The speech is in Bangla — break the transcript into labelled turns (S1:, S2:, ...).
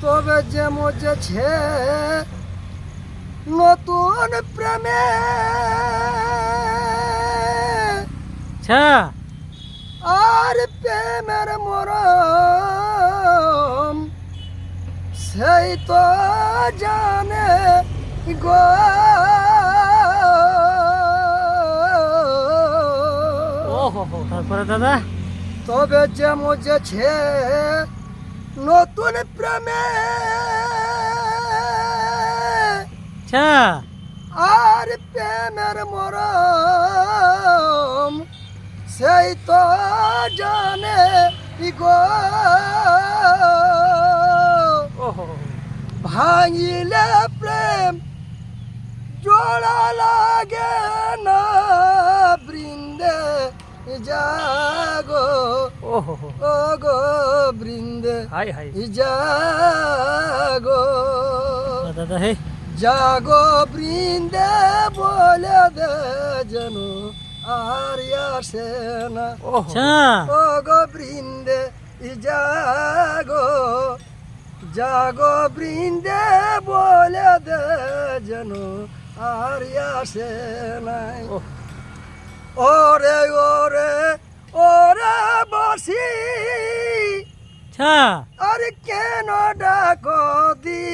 S1: তবে যে মজেছে নতুন প্রেমে আর প্রেমের মরম সেই তো জানে গো
S2: তারপরে দাদা?
S1: তবে যে মজেছে নতুন প্রেমে।
S2: আচ্ছা
S1: আর প্রেমের মরম সেই তো জানে গো। ভাঙিলে প্রেম জোড়া লাগে না। জাগো।
S2: ও
S1: গো বৃন্দে
S2: হাই হাই।
S1: জাগো।
S2: দাদা হে।
S1: জাগো বৃন্দে বলে দে যেন আর আসে না।
S2: আচ্ছা।
S1: ও গো বৃন্দে জাগো। জাগো বৃন্দে বলে দে যেন আর আসে নাই। ওরে ওরে ওরে বসি। আরে কেন ডাকো দিবানিসি